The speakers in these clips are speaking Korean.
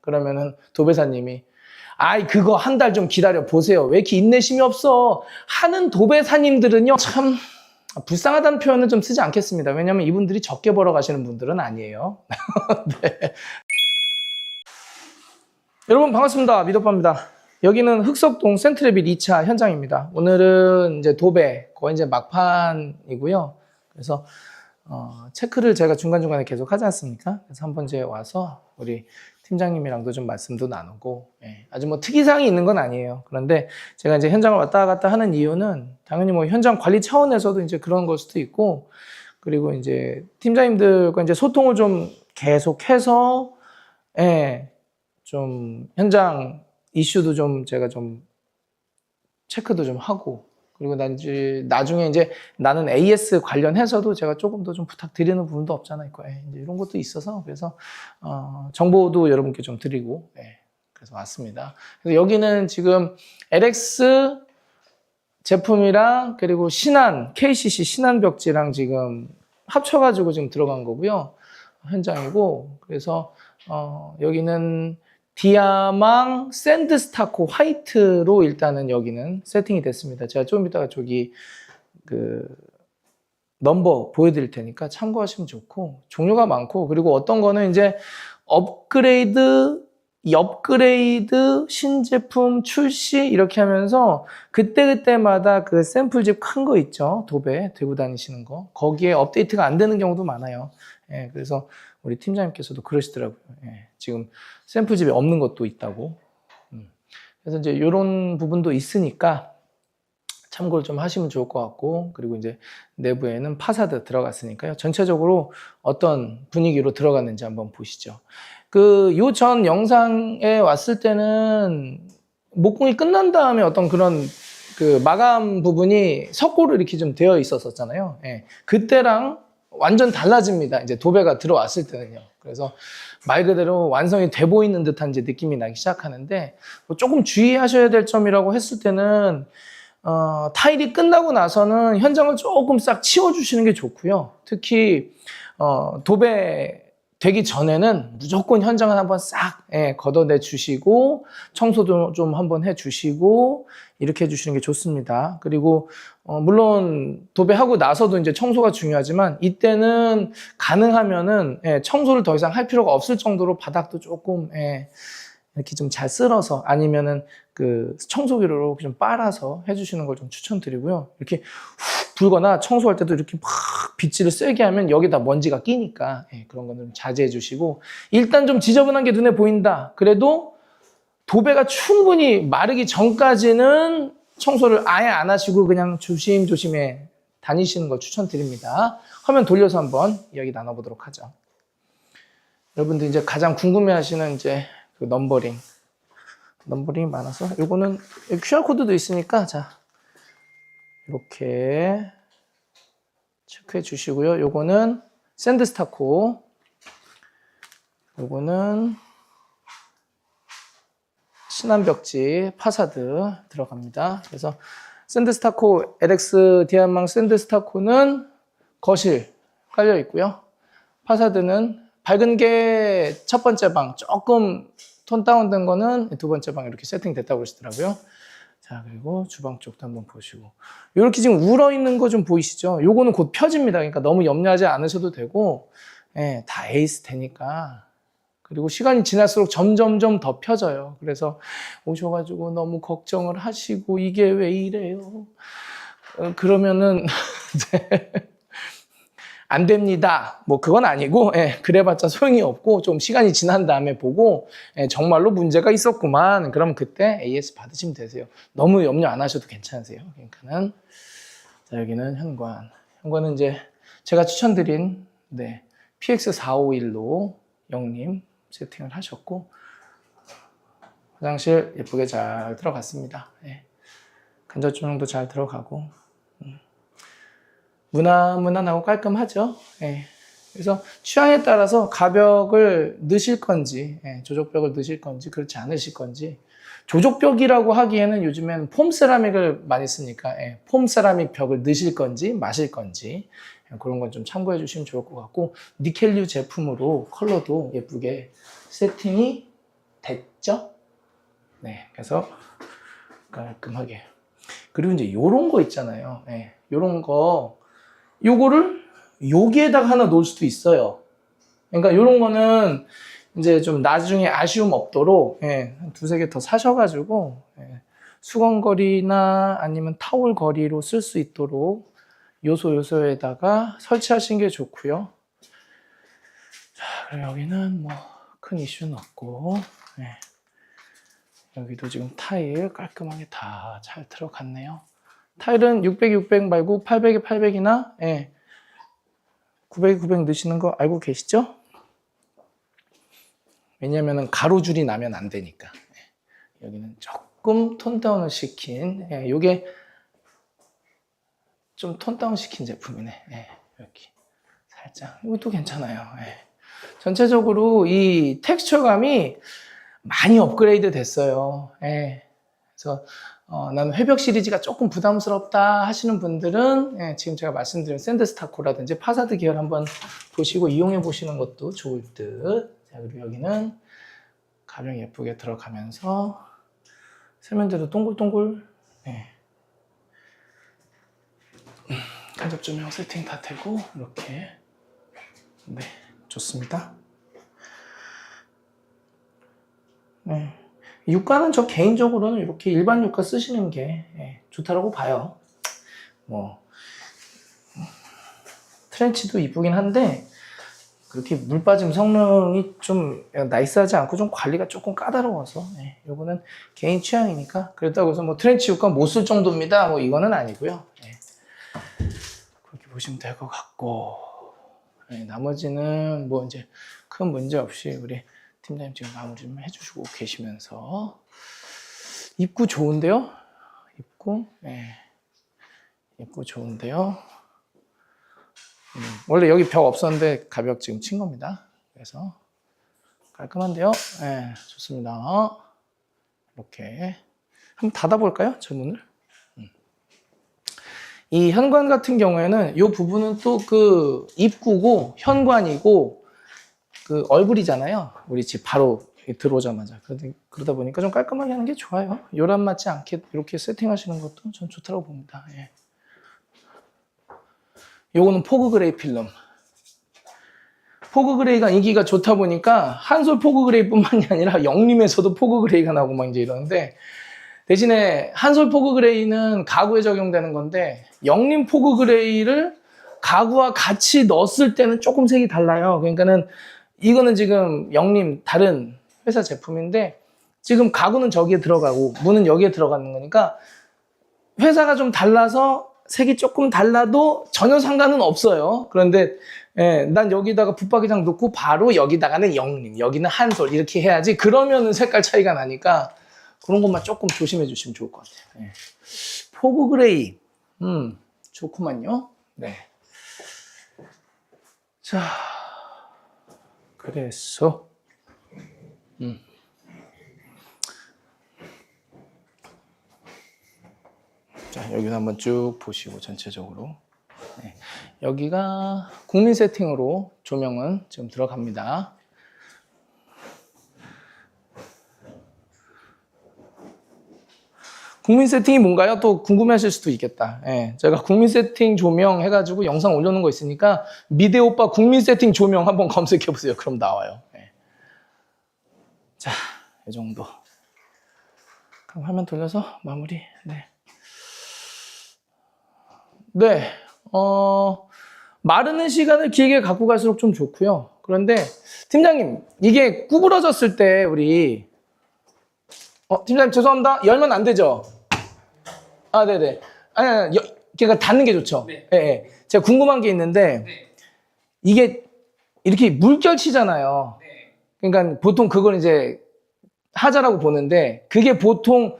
그러면은 도배사님이 아이 그거 한 달 좀 기다려 보세요. 왜 이렇게 인내심이 없어? 하는 도배사님들은요 참 불쌍하다는 표현은 좀 쓰지 않겠습니다. 왜냐면 이분들이 적게 벌어 가시는 분들은 아니에요. 네. 여러분 반갑습니다. 미도빠입니다. 여기는 흑석동 센트레빌 2차 현장입니다. 오늘은 이제 도배 거의 이제 막판이고요. 그래서 어, 체크를 제가 중간중간에 계속 하지 않습니까? 그래서 한번 이제 와서 우리 팀장님이랑도 좀 말씀도 나누고 예, 아주 뭐 특이사항이 있는 건 아니에요. 그런데 제가 이제 현장을 왔다 갔다 하는 이유는 당연히 뭐 현장 관리 차원에서도 이제 그런 걸 수도 있고 그리고 이제 팀장님들과 이제 소통을 좀 계속해서 예, 좀 현장 이슈도 좀 제가 좀 체크도 좀 하고 그리고 난 이제 나중에 이제 나는 AS 관련해서도 제가 조금 더 좀 부탁드리는 부분도 없잖아요. 예, 이제 이런 것도 있어서 그래서 어, 정보도 여러분께 좀 드리고 예, 그래서 왔습니다. 그래서 여기는 지금 LX 제품이랑 그리고 신한 KCC 신한 벽지랑 지금 합쳐가지고 지금 들어간 거고요 현장이고 그래서 어, 여기는 디아망 샌드스타코 화이트로 일단은 여기는 세팅이 됐습니다. 제가 좀 이따가 저기 그 넘버 보여드릴 테니까 참고하시면 좋고 종류가 많고 그리고 어떤 거는 이제 업그레이드 이 업그레이드 신제품 출시 이렇게 하면서 그때그때마다 그 샘플집 큰 거 있죠. 도배 들고 다니시는 거. 거기에 업데이트가 안 되는 경우도 많아요. 예, 그래서 우리 팀장님께서도 그러시더라고요 예, 지금 샘플집이 없는 것도 있다고 음. 그래서 이제 이런 부분도 있으니까 참고를 좀 하시면 좋을 것 같고 그리고 이제 내부에는 파사드 들어갔으니까요 전체적으로 어떤 분위기로 들어갔는지 한번 보시죠 그 요 전 영상에 왔을 때는 목공이 끝난 다음에 어떤 그런 그 마감 부분이 석고로 이렇게 좀 되어 있었었잖아요. 예. 그때랑 완전 달라집니다. 이제 도배가 들어왔을 때는요. 그래서 말 그대로 완성이 돼 보이는 듯한 이제 느낌이 나기 시작하는데 뭐 조금 주의하셔야 될 점이라고 했을 때는 어, 타일이 끝나고 나서는 현장을 조금 싹 치워주시는 게 좋고요. 특히 어, 도배 되기 전에는 무조건 현장을 한번 싹 예, 걷어내 주시고 청소도 좀 한번 해 주시고 이렇게 해 주시는 게 좋습니다. 그리고 어, 물론 도배하고 나서도 이제 청소가 중요하지만 이때는 가능하면은 예, 청소를 더 이상 할 필요가 없을 정도로 바닥도 조금 예, 이렇게 좀 잘 쓸어서 아니면은 그 청소기로 좀 빨아서 해주시는 걸 좀 추천드리고요. 이렇게 훅 불거나 청소할 때도 이렇게 막 빗질을 세게 하면 여기다 먼지가 끼니까 예, 그런 거는 좀 자제해 주시고 일단 좀 지저분한 게 눈에 보인다. 그래도 도배가 충분히 마르기 전까지는 청소를 아예 안 하시고 그냥 조심조심해 다니시는 걸 추천드립니다. 화면 돌려서 한번 이야기 나눠보도록 하죠. 여러분들 이제 가장 궁금해하시는 이제 그 넘버링 넘버링이 많아서 요거는 QR 코드도 있으니까 자 이렇게 체크해 주시고요. 요거는 샌드스타코 요거는 신한벽지 파사드 들어갑니다. 그래서 샌드스타코 LX 디아망 샌드스타코는 거실 깔려 있고요. 파사드는 밝은 게 첫 번째 방 조금 톤 다운된 거는 두 번째 방 이렇게 세팅됐다고 그러시더라고요. 자 그리고 주방 쪽도 한번 보시고 이렇게 지금 울어 있는 거 좀 보이시죠? 요거는 곧 펴집니다. 그러니까 너무 염려하지 않으셔도 되고 예, 다 에이스 되니까 그리고 시간이 지날수록 점점점 더 펴져요. 그래서 오셔가지고 너무 걱정을 하시고 이게 왜 이래요? 어, 그러면은 네. 안 됩니다. 뭐 그건 아니고 예, 그래봤자 소용이 없고 좀 시간이 지난 다음에 보고 예, 정말로 문제가 있었구만. 그럼 그때 AS 받으시면 되세요. 너무 염려 안 하셔도 괜찮으세요. 그러니까는 자 여기는 현관. 현관은 이제 제가 추천드린 네, PX451로 영님 세팅을 하셨고 화장실 예쁘게 잘 들어갔습니다. 예. 간접 조명도 잘 들어가고 무난무난하고 깔끔하죠. 예. 그래서 취향에 따라서 가벽을 넣으실 건지, 예, 조족벽을 넣으실 건지, 그렇지 않으실 건지. 조족벽이라고 하기에는 요즘엔 폼 세라믹을 많이 쓰니까, 예, 폼 세라믹 벽을 넣으실 건지, 마실 건지, 예, 그런 건 좀 참고해 주시면 좋을 것 같고, 니켈류 제품으로 컬러도 예쁘게 세팅이 됐죠? 네, 그래서 깔끔하게. 그리고 이제 요런 거 있잖아요. 예, 요런 거, 요거를 여기에다가 하나 놓을 수도 있어요. 그러니까 요런 거는 이제 좀 나중에 아쉬움 없도록 예, 한 두세 개 더 사셔가지고 예, 수건거리나 아니면 타올 거리로 쓸 수 있도록 요소 요소에다가 설치하시는 게 좋고요. 자, 그리고 여기는 뭐 큰 이슈는 없고 예. 여기도 지금 타일 깔끔하게 다 잘 들어갔네요. 타일은 600, 600 말고 800에 800이나 예. 900, 900 넣으시는 거 알고 계시죠? 왜냐면은 가로줄이 나면 안 되니까. 예. 여기는 조금 톤 다운을 시킨, 예, 요게 좀 톤 다운 시킨 제품이네. 예, 여기. 살짝. 이것도 괜찮아요. 예. 전체적으로 이 텍스처감이 많이 업그레이드 됐어요. 예. 그래서 어, 나는 회벽 시리즈가 조금 부담스럽다 하시는 분들은 예, 지금 제가 말씀드린 샌드스타코라든지 파사드 계열 한번 보시고 이용해 보시는 것도 좋을 듯. 자, 그리고 여기는 가령 예쁘게 들어가면서 세면대도 동글동글. 예. 음, 간접 조명 세팅 다 되고 이렇게 네 좋습니다. 네. 유가는 저 개인적으로는 이렇게 일반 유가 쓰시는 게 예, 좋다라고 봐요. 뭐 트렌치도 이쁘긴 한데 그렇게 물 빠짐 성능이 좀 나이스하지 않고 좀 관리가 조금 까다로워서 예, 요거는 개인 취향이니까 그렇다고 해서 뭐 트렌치 유가 못 쓸 정도입니다. 뭐 이거는 아니고요. 예. 그렇게 보시면 될 것 같고 예, 나머지는 뭐 이제 큰 문제 없이 우리 팀장님 지금 마무리 좀 해주시고 계시면서 입구 좋은데요? 입구 예. 입구 좋은데요? 음, 원래 여기 벽 없었는데 가벽 지금 친 겁니다. 그래서 깔끔한데요? 예, 좋습니다. 이렇게 한번 닫아볼까요? 저 문을. 음. 이 현관 같은 경우에는 이 부분은 또 그 입구고 현관이고 그 얼굴이잖아요. 우리 집 바로 들어오자마자. 그러다, 보니까 좀 깔끔하게 하는 게 좋아요. 요란 맞지 않게 이렇게 세팅하시는 것도 전 좋다고 봅니다. 예. 요거는 포그 그레이 필름. 포그 그레이가 인기가 좋다 보니까 한솔 포그 그레이뿐만이 아니라 영림에서도 포그 그레이가 나오고 막 이제 이러는데 대신에 한솔 포그 그레이는 가구에 적용되는 건데 영림 포그 그레이를 가구와 같이 넣었을 때는 조금 색이 달라요. 그러니까는 이거는 지금 영림 다른 회사 제품인데 지금 가구는 저기에 들어가고 문은 여기에 들어가는 거니까 회사가 좀 달라서 색이 조금 달라도 전혀 상관은 없어요. 그런데 예, 난 여기다가 붙박이장 넣고 바로 여기다가는 영림, 여기는 한솔 이렇게 해야지. 그러면은 색깔 차이가 나니까 그런 것만 조금 조심해 주시면 좋을 것 같아요. 예. 포그 그레이, 음, 좋구만요. 네. 자, 그래서 음. 자, 여기도 한번 쭉 보시고 전체적으로 네. 여기가 국민 세팅으로 조명은 지금 들어갑니다. 국민 세팅이 뭔가요? 또 궁금해하실 수도 있겠다. 예, 제가 국민 세팅 조명 해가지고 영상 올려놓은 거 있으니까 미대 오빠 국민 세팅 조명 한번 검색해 보세요. 그럼 나와요. 예. 자, 이 정도. 그럼 화면 돌려서 마무리. 네. 네, 어, 마르는 시간을 길게 갖고 갈수록 좀 좋고요. 그런데 팀장님, 이게 구부러졌을 때 우리 어, 팀장님 죄송합니다. 열면 안 되죠? 아, 네네. 아니, 아니, 여, 그러니까 닫는 게 좋죠? 네. 예, 예. 제가 궁금한 게 있는데 네. 이게 이렇게 물결치잖아요. 네. 그러니까 보통 그걸 이제 하자라고 보는데 그게 보통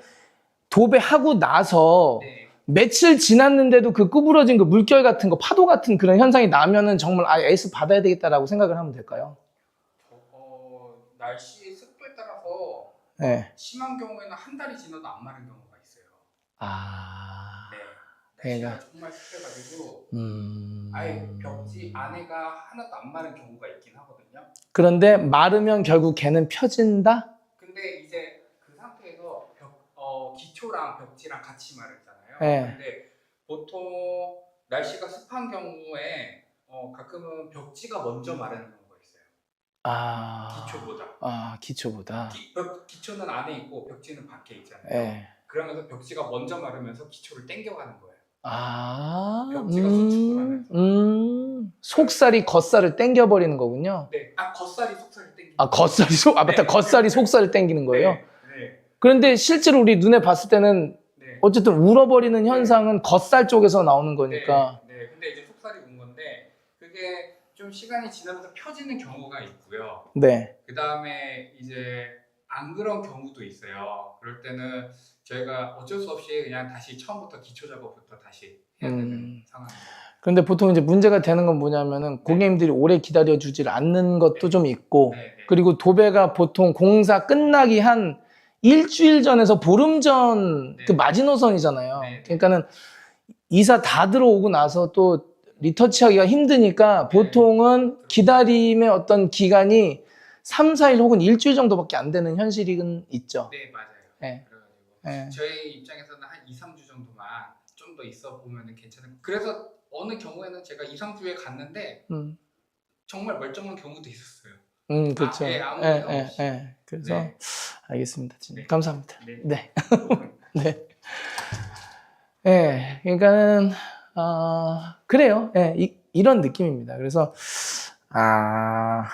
도배하고 나서 네. 며칠 지났는데도 그 구부러진 그 물결 같은 거 파도 같은 그런 현상이 나면은 정말 아 에이스 받아야 되겠다라고 생각을 하면 될까요? 어, 날씨의 습도에 따라서 네. 심한 경우에는 한 달이 지나도 안 마른 있어요. 아, 네. 그러니까. 정말 습해가지고 음. 아예 벽지 안에가 하나도 안 마른 경우가 있긴 하거든요. 그런데 마르면 결국 걔는 펴진다? 근데 이제 그 상태에서 벽, 어, 기초랑 벽지랑 같이 마르잖아요. 네. 근데 보통 날씨가 습한 경우에 어, 가끔은 벽지가 먼저 마르는 경우가 있어요. 아, 기초보다. 아 기초보다. 기, 벽, 기초는 안에 있고 벽지는 밖에 있잖아요. 예. 그러면서 벽지가 먼저 마르면서 기초를 당겨가는 거예요. 아, 벽지가 수축을 음, 하면서. 음, 속살이 겉살을 땡겨버리는 거군요. 네, 아 겉살이 속살이 당기는 아, 겉살이 속, 아, 맞다. 네. 겉살이 속살을 땡기는 거예요. 네, 네, 그런데 실제로 우리 눈에 봤을 때는 네. 어쨌든 울어버리는 현상은 겉살 쪽에서 나오는 거니까. 네, 네, 근데 이제 속살이 온 건데 그게 좀 시간이 지나면서 펴지는 경우가 있고요. 네. 그 다음에 이제 안 그런 경우도 있어요. 그럴 때는 저희가 어쩔 수 없이 그냥 다시 처음부터 기초 작업부터 다시 해야 되는 음. 상황입니다. 그런데 보통 이제 문제가 되는 건 뭐냐면은 고객님들이 오래 기다려 주질 않는 것도 좀 있고, 네, 네. 그리고 도배가 보통 공사 끝나기 한 일주일 전에서 보름 전그 네. 마지노선이잖아요. 네. 그러니까는 이사 다 들어오고 나서 또 리터치하기가 힘드니까 네. 보통은 기다림의 어떤 기간이 3, 4일 혹은 일주일 정도밖에 안 되는 현실이 있죠. 네, 맞아요. 네. 네. 저희 입장에서는 한 2, 3주 정도만 좀 더 있어 보면은 괜찮은. 그래서 어느 경우에는 제가 2, 3주에 갔는데 음, 정말 멀쩡한 경우도 있었어요. 음, 그렇죠. 아, 예, 아무 예, 예. 예. 그래서 네. 알겠습니다. 진짜. 네. 감사합니다. 네. 네. 네. 예, 그러니까는, 아, 그래요. 예, 이, 이런 느낌입니다. 그래서, 아,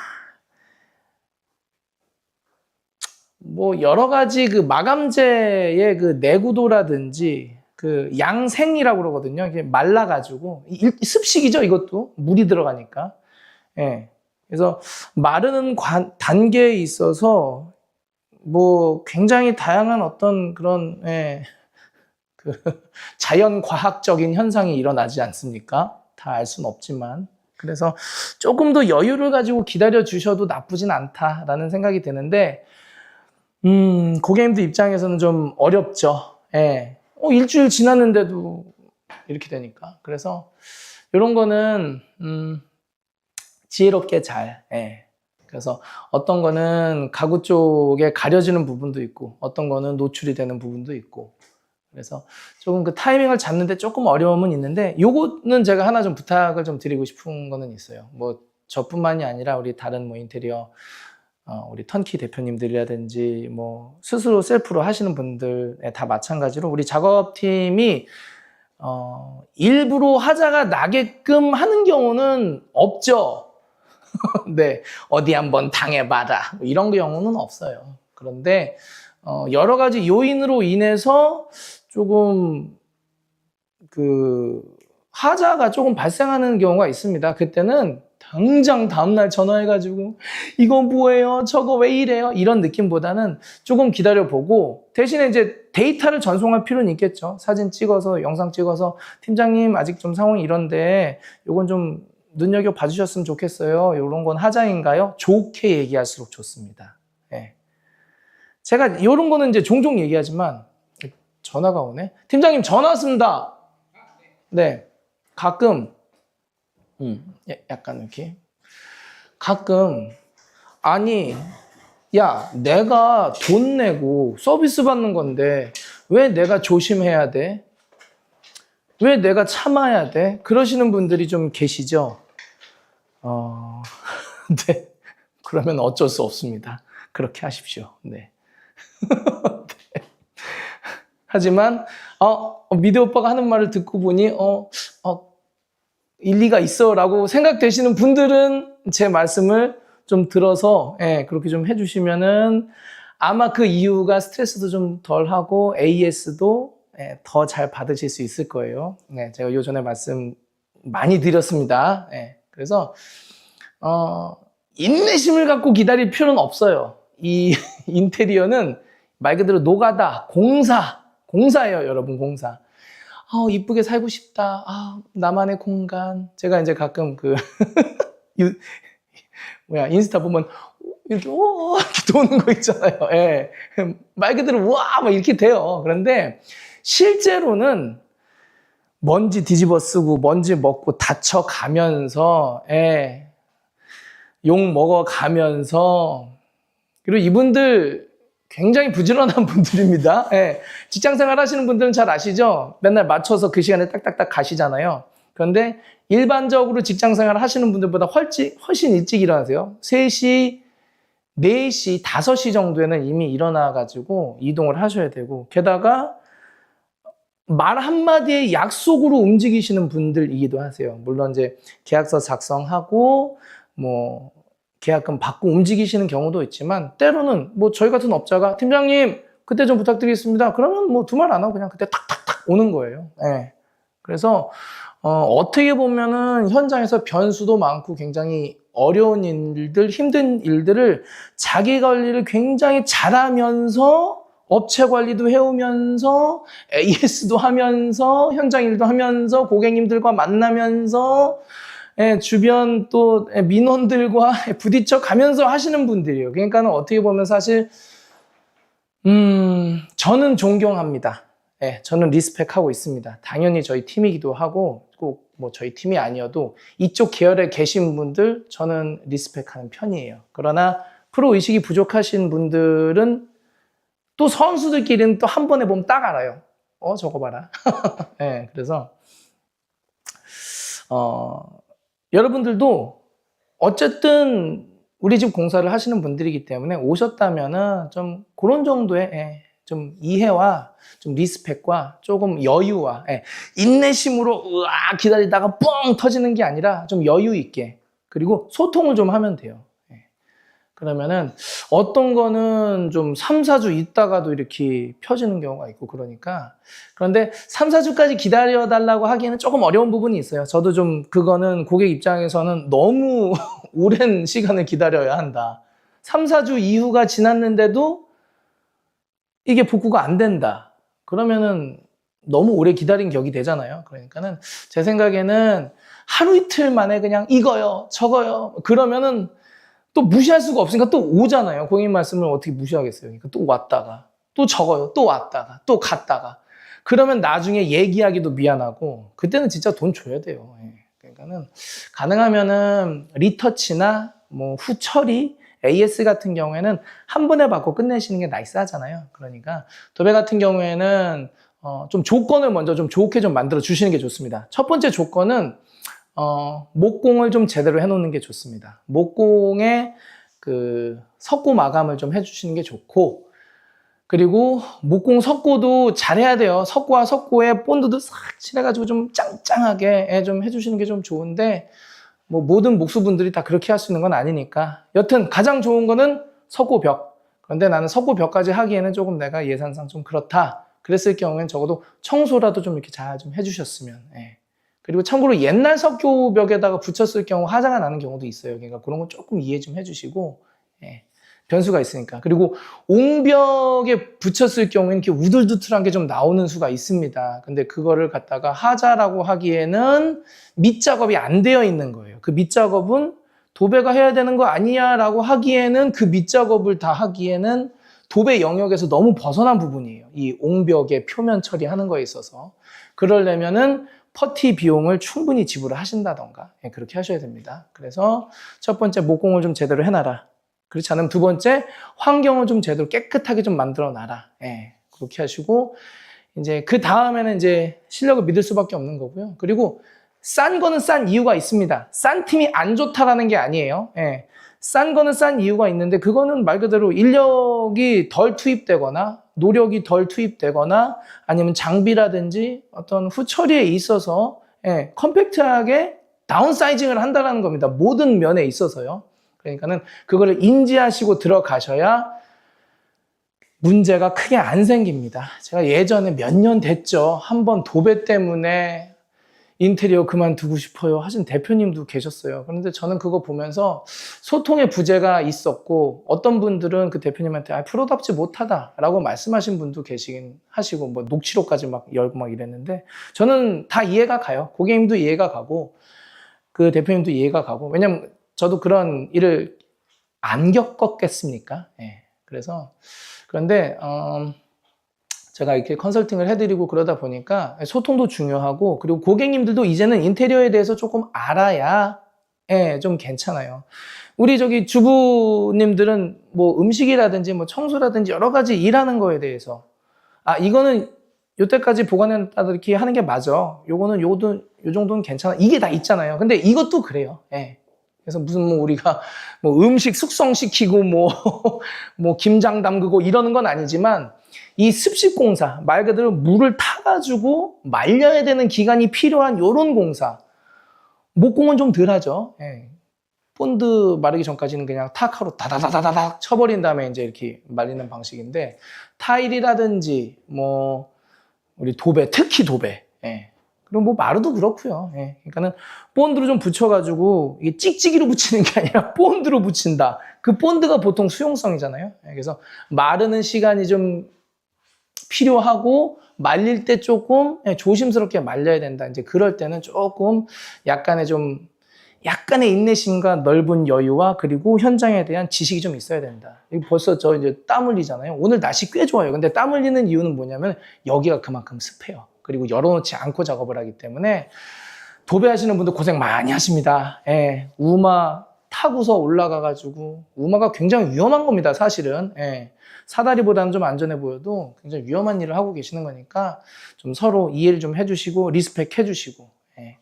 뭐, 여러 가지 그 마감재의 그 내구도라든지, 그 양생이라고 그러거든요. 이게 말라가지고, 습식이죠, 이것도. 물이 들어가니까. 예. 그래서 마르는 관- 단계에 있어서 뭐 굉장히 다양한 어떤 그런 예, 그 자연 과학적인 현상이 일어나지 않습니까? 다 알 수는 없지만 그래서 조금 더 여유를 가지고 기다려 주셔도 나쁘진 않다라는 생각이 드는데 음 고객님들 입장에서는 좀 어렵죠. 예. 어, 일주일 지났는데도 이렇게 되니까 그래서 이런 거는 음, 지혜롭게 잘 예. 그래서 어떤 거는 가구 쪽에 가려지는 부분도 있고 어떤 거는 노출이 되는 부분도 있고 그래서 조금 그 타이밍을 잡는데 조금 어려움은 있는데 요거는 제가 하나 좀 부탁을 좀 드리고 싶은 거는 있어요. 뭐 저뿐만이 아니라 우리 다른 뭐 인테리어 어, 우리 턴키 대표님들이라든지 뭐 스스로 셀프로 하시는 분들에 다 마찬가지로 우리 작업팀이 어, 일부러 하자가 나게끔 하는 경우는 없죠. 네, 어디 한번 당해봐라. 뭐 이런 경우는 없어요. 그런데 어, 여러 가지 요인으로 인해서 조금 그 하자가 조금 발생하는 경우가 있습니다. 그때는 당장 다음날 전화해가지고 이거 뭐예요? 저거 왜 이래요? 이런 느낌보다는 조금 기다려보고 대신에 이제 데이터를 전송할 필요는 있겠죠. 사진 찍어서 영상 찍어서 팀장님 아직 좀 상황이 이런데 요건 좀 눈여겨 봐주셨으면 좋겠어요. 이런 건 하자인가요? 좋게 얘기할수록 좋습니다. 예. 제가 이런 거는 이제 종종 얘기하지만 전화가 오네. 팀장님 전화 왔습니다. 네. 가끔 음, 야- 약간 이렇게 가끔 아니 야 내가 돈 내고 서비스 받는 건데 왜 내가 조심해야 돼? 왜 내가 참아야 돼? 그러시는 분들이 좀 계시죠? 어, 네. 그러면 어쩔 수 없습니다. 그렇게 하십시오. 네. 네. 하지만, 어, 미대 오빠가 하는 말을 듣고 보니, 어, 어, 일리가 있어 라고 생각되시는 분들은 제 말씀을 좀 들어서, 예, 그렇게 좀 해주시면은 아마 그 이유가 스트레스도 좀 덜 하고 AS도 예, 더 잘 받으실 수 있을 거예요. 네, 제가 요전에 말씀 많이 드렸습니다. 예, 그래서 어, 인내심을 갖고 기다릴 필요는 없어요. 이 인테리어는 말 그대로 노가다, 공사, 공사예요, 여러분, 공사. 아, 이쁘게 살고 싶다. 아, 나만의 공간. 제가 이제 가끔 그, 유- 뭐야, 인스타 보면, 이렇게, 오, 이렇게 도는 거 있잖아요. 예. 말 그대로, 와! 막 이렇게 돼요. 그런데, 실제로는 먼지 뒤집어 쓰고 먼지 먹고 다쳐 가면서 예, 욕 먹어 가면서 그리고 이분들 굉장히 부지런한 분들입니다. 예. 직장 생활 하시는 분들은 잘 아시죠? 맨날 맞춰서 그 시간에 딱딱딱 가시잖아요. 그런데 일반적으로 직장 생활 하시는 분들보다 훨씬, 훨씬 일찍 일어나세요. 3시, 4시, 5시 정도에는 이미 일어나가지고 이동을 하셔야 되고, 게다가 말 한마디에 약속으로 움직이시는 분들이기도 하세요. 물론 이제 계약서 작성하고, 뭐, 계약금 받고 움직이시는 경우도 있지만, 때로는 뭐 저희 같은 업자가, 팀장님, 그때 좀 부탁드리겠습니다. 그러면 뭐 두 말 안 하고 그냥 그때 탁탁탁 오는 거예요. 예. 그래서, 어, 떻게 보면은 현장에서 변수도 많고 굉장히 어려운 일들, 힘든 일들을 자기 관리를 굉장히 잘하면서 업체 관리도 해오면서 AS도 하면서 현장 일도 하면서 고객님들과 만나면서 예, 주변 또 민원들과 부딪혀 가면서 하시는 분들이에요. 그러니까 는 어떻게 보면 사실 음, 저는 존경합니다. 예, 저는 리스펙하고 있습니다. 당연히 저희 팀이기도 하고 꼭 뭐 저희 팀이 아니어도 이쪽 계열에 계신 분들 저는 리스펙하는 편이에요. 그러나 프로 의식이 부족하신 분들은 또 선수들끼리는 또 한 번에 보면 딱 알아요. 어, 저거 봐라. 예, 그래서 어, 여러분들도 어쨌든 우리 집 공사를 하시는 분들이기 때문에 오셨다면은 좀 그런 정도의 예, 좀 이해와 좀 리스펙과 조금 여유와 예, 인내심으로 으아 기다리다가 뻥 터지는 게 아니라 좀 여유 있게 그리고 소통을 좀 하면 돼요. 예. 그러면은 어떤 거는 좀 3, 4주 있다가도 이렇게 펴지는 경우가 있고 그러니까 그런데 3, 4주까지 기다려 달라고 하기에는 조금 어려운 부분이 있어요. 저도 좀 그거는 고객 입장에서는 너무 오랜 시간을 기다려야 한다. 3, 4주 이후가 지났는데도 이게 복구가 안 된다. 그러면은 너무 오래 기다린 격이 되잖아요. 그러니까는 제 생각에는 하루 이틀 만에 그냥 이거요, 저거요. 그러면은 또 무시할 수가 없으니까 또 오잖아요. 고객님 말씀을 어떻게 무시하겠어요. 그러니까 또 왔다가 또 적어요. 또 왔다가 또 갔다가 그러면 나중에 얘기하기도 미안하고 그때는 진짜 돈 줘야 돼요. 예. 그러니까는 가능하면은 리터치나 뭐 후처리 AS 같은 경우에는 한 번에 받고 끝내시는 게 나이스하잖아요. 그러니까 도배 같은 경우에는 어, 좀 조건을 먼저 좀 좋게 좀 만들어 주시는 게 좋습니다. 첫 번째 조건은 어, 목공을 좀 제대로 해놓는 게 좋습니다. 목공에 그 석고 마감을 좀 해주시는 게 좋고, 그리고 목공 석고도 잘해야 돼요. 석고와 석고에 본드도 싹 칠해가지고 좀 짱짱하게 예, 좀 해주시는 게 좀 좋은데, 뭐 모든 목수분들이 다 그렇게 할 수 있는 건 아니니까. 여튼 가장 좋은 거는 석고 벽. 그런데 나는 석고 벽까지 하기에는 조금 내가 예산상 좀 그렇다. 그랬을 경우엔 적어도 청소라도 좀 이렇게 잘 좀 해주셨으면. 예. 그리고 참고로 옛날 석교벽에다가 붙였을 경우 하자가 나는 경우도 있어요. 그러니까 그런 거 조금 이해 좀 해주시고 예, 변수가 있으니까. 그리고 옹벽에 붙였을 경우에는 이렇게 우들두틀한 게 좀 나오는 수가 있습니다. 근데 그거를 갖다가 하자라고 하기에는 밑작업이 안 되어 있는 거예요. 그 밑작업은 도배가 해야 되는 거 아니야 라고 하기에는 그 밑작업을 다 하기에는 도배 영역에서 너무 벗어난 부분이에요. 이 옹벽의 표면 처리하는 거에 있어서. 그러려면은 퍼티 비용을 충분히 지불을 하신다던가 예, 그렇게 하셔야 됩니다. 그래서 첫 번째 목공을 좀 제대로 해놔라. 그렇지 않으면 두 번째 환경을 좀 제대로 깨끗하게 좀 만들어 놔라. 예, 그렇게 하시고 이제 그 다음에는 이제 실력을 믿을 수밖에 없는 거고요. 그리고 싼 거는 싼 이유가 있습니다. 싼 팀이 안 좋다라는 게 아니에요. 예. 싼 거는 싼 이유가 있는데 그거는 말 그대로 인력이 덜 투입되거나 노력이 덜 투입되거나 아니면 장비라든지 어떤 후처리에 있어서 예, 컴팩트하게 다운사이징을 한다는 겁니다. 모든 면에 있어서요. 그러니까는 그거를 인지하시고 들어가셔야 문제가 크게 안 생깁니다. 제가 예전에 몇 년 됐죠. 한번 도배 때문에 인테리어 그만두고 싶어요 하신 대표님도 계셨어요. 그런데 저는 그거 보면서 소통의 부재가 있었고 어떤 분들은 그 대표님한테 아, 프로답지 못하다라고 말씀하신 분도 계시긴 하시고 뭐 녹취록까지 막 열고 막 이랬는데 저는 다 이해가 가요. 고객님도 이해가 가고 그 대표님도 이해가 가고 왜냐면 저도 그런 일을 안 겪었겠습니까? 예. 그래서 그런데 음, 제가 이렇게 컨설팅을 해드리고 그러다 보니까 소통도 중요하고 그리고 고객님들도 이제는 인테리어에 대해서 조금 알아야 예, 좀 괜찮아요. 우리 저기 주부님들은 뭐 음식이라든지 뭐 청소라든지 여러 가지 일하는 거에 대해서 아 이거는 요때까지 보관했다 이렇게 하는 게 맞아. 요거는 요도 요 정도는 괜찮아. 이게 다 있잖아요. 근데 이것도 그래요. 예. 그래서 무슨 뭐 우리가 뭐 음식 숙성시키고 뭐 뭐 김장 담그고 이러는 건 아니지만 이 습식 공사 말 그대로 물을 타가지고 말려야 되는 기간이 필요한 요런 공사 목공은 좀 덜하죠. 예. 본드 마르기 전까지는 그냥 타카로 다다다다닥 쳐버린 다음에 이제 이렇게 말리는 방식인데 타일이라든지 뭐 우리 도배 특히 도배 예. 그리고 뭐 마루도 그렇고요. 예. 그러니까는 본드로 좀 붙여가지고 이게 찍찍이로 붙이는 게 아니라 본드로 붙인다. 그 본드가 보통 수용성이잖아요. 예. 그래서 마르는 시간이 좀 필요하고 말릴 때 조금 예, 조심스럽게 말려야 된다. 이제 그럴 때는 조금 약간의 좀 약간의 인내심과 넓은 여유와 그리고 현장에 대한 지식이 좀 있어야 된다. 벌써 저 이제 땀 흘리잖아요. 오늘 날씨 꽤 좋아요. 근데 땀 흘리는 이유는 뭐냐면 여기가 그만큼 습해요. 그리고 열어놓지 않고 작업을 하기 때문에 도배하시는 분들 고생 많이 하십니다. 예, 우마 타고서 올라가가지고 우마가 굉장히 위험한 겁니다. 사실은 예, 사다리보다는 좀 안전해 보여도 굉장히 위험한 일을 하고 계시는 거니까 좀 서로 이해를 좀 해주시고 리스펙 해주시고 예.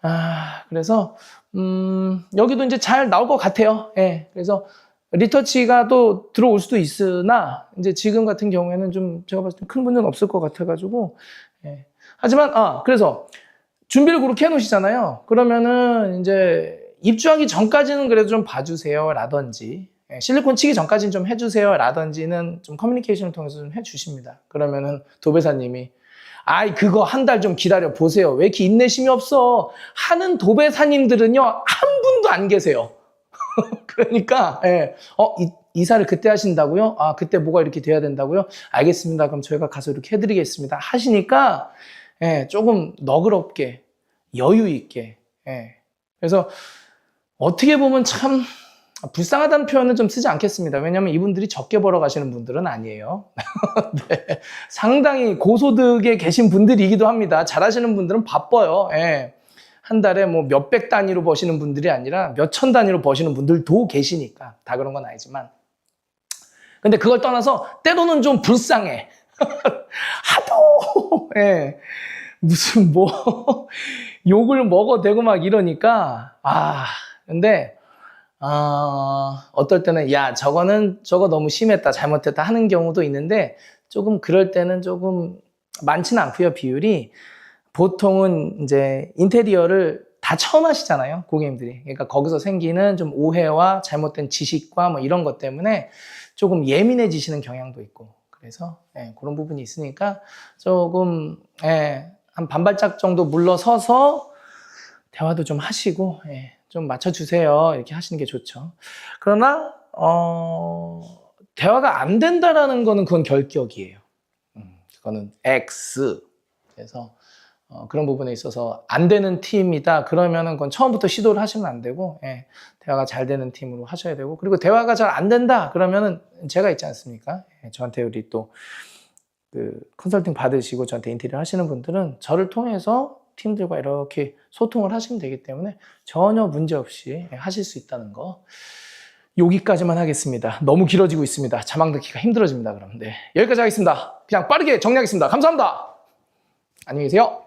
아 그래서 음, 여기도 이제 잘 나올 것 같아요. 예, 그래서 리터치가 또 들어올 수도 있으나 이제 지금 같은 경우에는 좀 제가 봤을 때 큰 문제는 없을 것 같아가지고 예. 하지만 아 그래서 준비를 그렇게 해놓으시잖아요. 그러면은 이제 입주하기 전까지는 그래도 좀 봐주세요 라든지 예, 실리콘 치기 전까지는 좀 해주세요 라든지는 좀 커뮤니케이션을 통해서 좀 해주십니다. 그러면은 도배사님이 아이 그거 한 달 좀 기다려 보세요. 왜 이렇게 인내심이 없어? 하는 도배사님들은요 한 분도 안 계세요. 그러니까 예. 어 이, 이사를 그때 하신다고요? 아 그때 뭐가 이렇게 돼야 된다고요? 알겠습니다. 그럼 저희가 가서 이렇게 해드리겠습니다. 하시니까 예, 조금 너그럽게 여유 있게 예. 그래서 어떻게 보면 참 불쌍하다는 표현은 좀 쓰지 않겠습니다. 왜냐하면 이분들이 적게 벌어가시는 분들은 아니에요. 네. 상당히 고소득에 계신 분들이기도 합니다. 잘하시는 분들은 바빠요. 예. 한 달에 뭐 몇백 단위로 버시는 분들이 아니라 몇 천 단위로 버시는 분들도 계시니까 다 그런 건 아니지만 근데 그걸 떠나서 때로는 좀 불쌍해. 하도 예. 무슨 뭐 욕을 먹어대고 막 이러니까 아 근데 아 어떨 때는 야 저거는 저거 너무 심했다 잘못했다 하는 경우도 있는데 조금 그럴 때는 조금 많지는 않고요 비율이. 보통은 이제 인테리어를 다 처음 하시잖아요 고객님들이. 그러니까 거기서 생기는 좀 오해와 잘못된 지식과 뭐 이런 것 때문에 조금 예민해지시는 경향도 있고. 그래서 예, 그런 부분이 있으니까 조금 예, 한 반발짝 정도 물러서서 대화도 좀 하시고 예, 좀 맞춰주세요 이렇게 하시는 게 좋죠. 그러나 어, 대화가 안 된다라는 거는 그건 결격이에요. 음, 그거는 X. 그래서 어, 그런 부분에 있어서 안 되는 팀이다 그러면은 그건 처음부터 시도를 하시면 안 되고 예, 대화가 잘 되는 팀으로 하셔야 되고 그리고 대화가 잘 안 된다 그러면은 제가 있지 않습니까? 예, 저한테 우리 또 그 컨설팅 받으시고 저한테 인테리어 하시는 분들은 저를 통해서 팀들과 이렇게 소통을 하시면 되기 때문에 전혀 문제 없이 하실 수 있다는 거 여기까지만 하겠습니다. 너무 길어지고 있습니다. 자막 듣기가 힘들어집니다. 그럼 네 여기까지 하겠습니다. 그냥 빠르게 정리하겠습니다. 감사합니다. 안녕히 계세요.